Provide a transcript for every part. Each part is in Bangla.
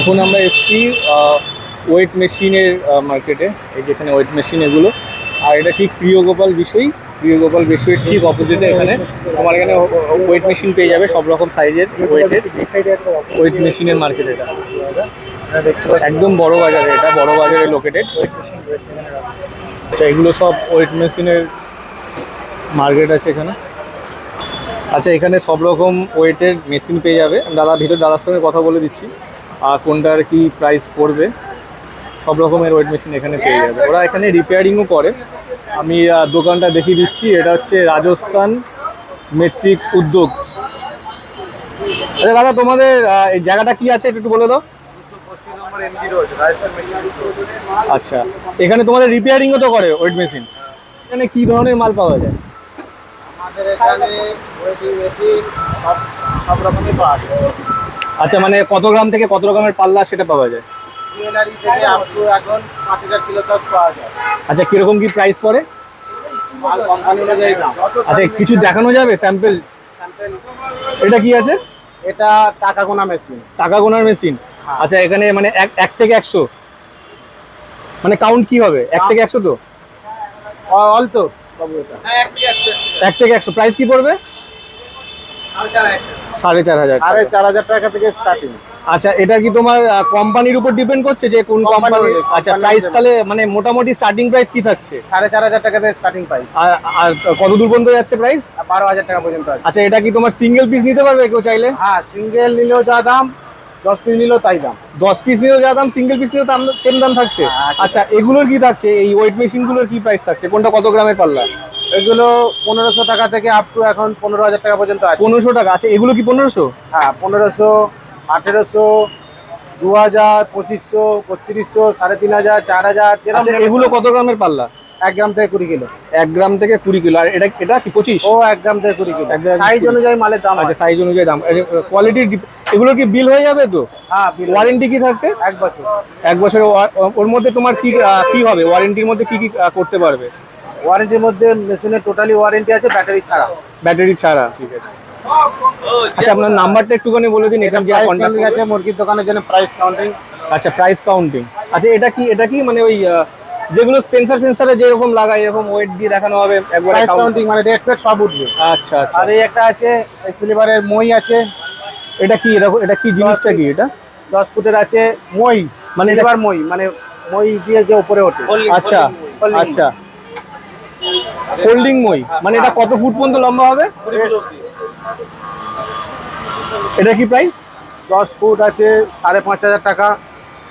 এখন আমরা এসেছি ওয়েট মেশিনের মার্কেটে এই যেখানে ওয়েট মেশিন এগুলো। আর এটা ঠিক প্রিয়গোপাল বিষয় প্রিয়গোপাল বিষয়ের ঠিক অপোজিটে এখানে। তোমার এখানে ওয়েট মেশিন পেয়ে যাবে সব রকম সাইজের ওয়েটের ওয়েট মেশিনের মার্কেট এটা। একদম বড় বাজারে এটা বড় বাজারে লোকেটেড আচ্ছা এগুলো সব ওয়েট মেশিনের মার্কেট আছে এখানে। আচ্ছা এখানে সব রকম ওয়েটের মেশিন পেয়ে যাবে। দাদা ভিতর দাদার সঙ্গে কথা বলে দিচ্ছি। কোনটার কি প্রাইস পড়বে? সব রকমের ওয়েট মেশিন এখানে পেয়ে যাবে। ওরা এখানে রিপেয়ারিংও করে। আমি দোকানটা দেখিয়ে দিচ্ছি। এটা হচ্ছে রাজস্থান মেট্রিক উদ্যোগ। আচ্ছা দাদা, তোমাদের এই জায়গাটা কি আছে? একটু বলে দাও। আচ্ছা এখানে তোমাদের রিপেয়ারিংও তো করে ওয়েট মেশিন এখানে কি ধরনের মাল পাওয়া যায়? আমাদের এখানে ওয়েটিং মেশিন সব রকমই পাওয়া যায়। আচ্ছা মানে কত গ্রাম থেকে কত রকমের পাল্লা সেটা পাওয়া যায়? আচ্ছা কীরকম কি প্রাইস পড়ে? আচ্ছা কিছু দেখানো যাবে? স্যাম্পেল এটা কি আছে? এটা টাকা গোনা মেশিন টাকা গোনার মেশিন হ্যাঁ। আচ্ছা এখানে মানে এক থেকে একশো? মানে কাউন্ট কি হবে? এক থেকে একশো তো? অল তো এক থেকে একশো। প্রাইস কি পড়বে? সাড়ে চার হাজার সাড়ে চার হাজার টাকা থেকে স্টার্টিং আচ্ছা এটা কি তোমার কোম্পানির উপর ডিপেন্ড করছে যে কোন কোম্পানি আচ্ছা প্রাইস তাহলে মানে মোটামুটি স্টার্টিং প্রাইস কি থাকছে? সাড়ে চার হাজার টাকা থেকে স্টার্টিং পাই আর কত দূর পর্যন্ত যাচ্ছে প্রাইস বারো হাজার টাকা পর্যন্ত আচ্ছা এটা কি তোমার সিঙ্গেল পিস নিতে পারবে কেউ চাইলে? হ্যাঁ সিঙ্গেল নিলেও যা দাম দশ পিস নিলেও তাই দাম। দশ পিস নিলেও যা দাম সিঙ্গেল পিস নিলেও দাম সেম দাম থাকছে। হ্যাঁ, আচ্ছা এগুলোর কি থাকছে? এই ওয়েট মেশিনগুলোর কি প্রাইস থাকছে? কোনটা কত গ্রামের পাল্লা এগুলো পনেরোশো টাকা থেকে আপ টু এখন পনেরো হাজার টাকা পর্যন্ত আছে। পনেরোশো টাকা আচ্ছা এগুলো কি পনেরোশো? হ্যাঁ পনেরোশো আঠেরোশো দু হাজার পঁচিশশো বত্রিশশো সাড়ে তিন হাজার চার হাজার আচ্ছা এগুলো কত গ্রামের পাল্লা? এক গ্রাম থেকে কুড়ি কিলো। এক গ্রাম থেকে কুড়ি কিলো। আর এটা এটা কি পঁচিশ? ও এক গ্রাম থেকে কুড়ি কিলো। সাইজ অনুযায়ী মালের দাম আচ্ছা আছে সাইজ অনুযায়ী দাম। কোয়ালিটির এগুলো কি বিল হয়ে যাবে তো? হ্যাঁ ওয়ারেন্টি কি থাকছে? এক বছর। এক বছরের ওর মধ্যে তোমার কি কি হবে? ওয়ারেন্টির মধ্যে কি কি করতে পারবে? ওয়ারেন্টির মধ্যে মেশিনের টোটালি ওয়ারেন্টি আছে ব্যাটারি ছাড়া। ব্যাটারি ছাড়া ঠিক আছে। আচ্ছা আপনার নাম্বারটা একটুখানি বলে দিন এখানে যে কন্ট্যাক্ট আছে মুরগির দোকানের জন্য প্রাইস কাউন্টিং আচ্ছা প্রাইস কাউন্টিং আচ্ছা এটা কি এটা কি মানে ওই যেগুলো স্পেন্সার ফেন্সারে যেরকম লাগায় এরকম ওয়েট দিয়ে দেখানো হবে একবারে প্রাইস কাউন্টিং মানে রেট ফেট সব উঠবে। আচ্ছা আচ্ছা। আর এই একটা আছে এই সিলিভারের মই আছে। এটা কি এটা এটা কি জিনিসটা কি এটা? দশ ফুটের আছে মই মানে সিলিভার মই মানে মই দিয়ে যে উপরে ওঠে। আচ্ছা আচ্ছা। ফোল্ডিং মই মানে এটা কত ফুট পর্যন্ত লম্বা হবে? এটা কি প্রাইস দশ ফুট আছে সাড়ে পাঁচ হাজার টাকা।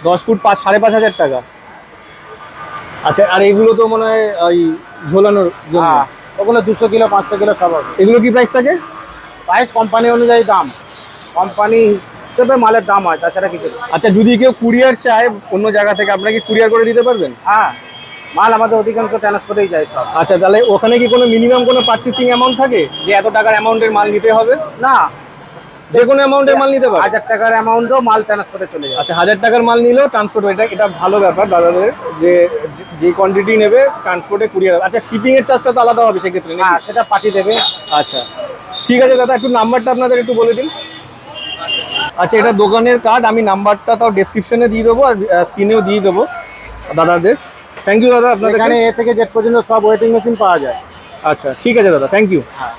দশ ফুট পাঁচ সাড়ে পাঁচ হাজার টাকা। আচ্ছা আর এগুলো তো মনে হয় ওই ঝোলানোর জন্য। হ্যাঁ ওগুলো দুশো কিলো পাঁচশো কিলো সব হবে। এগুলো কি প্রাইস থাকে? প্রাইস কোম্পানি অনুযায়ী দাম। কোম্পানি হিসেবে মালের দাম হয় তাছাড়া কিছু। আচ্ছা যদি কেউ কুরিয়ার চায় অন্য জায়গা থেকে আপনাকে কুরিয়ার করে দিতে পারবেন? হ্যাঁ। মাল আমাদের অধিকাংশ ট্রান্সপোর্টেই যায় সব। আচ্ছা তাহলে ওখানে কি কোনো মিনিমাম কোনো পারচেসিং অ্যামাউন্ট থাকে? যে এত টাকার অ্যামাউন্টের মাল নিতে হবে? না। যে কোনো অ্যামাউন্টের মাল নিতে পারে? হাজার টাকার অ্যামাউন্টও মাল ট্রান্সপোর্টে চলে যায়। আচ্ছা হাজার টাকার মাল নিলেও ট্রান্সপোর্ট এটা এটা ভালো ব্যাপার দাদাদের। যে যে কোয়ান্টিটি নেবে ট্রান্সপোর্টে কুরিয়ার আচ্ছা শিপিং এর চার্জটা তো আলাদা হবে সেক্ষেত্রে হ্যাঁ সেটা পাঠিয়ে দেবে। আচ্ছা। ঠিক আছে দাদা একটু নাম্বারটা আপনাদের একটু বলে দিন। আচ্ছা এটা দোকানের কার্ড আমি নাম্বারটা তাও ডেসক্রিপশনে দিয়ে দেবো আর স্ক্রিনেও দিয়ে দেবো দাদাদের। থ্যাংক ইউ দাদা আপনাদের এখানে এ থেকে জেড পর্যন্ত সব ওয়েটিং মেশিন পাওয়া যায়। আচ্ছা ঠিক আছে দাদা থ্যাংক ইউ হ্যাঁ।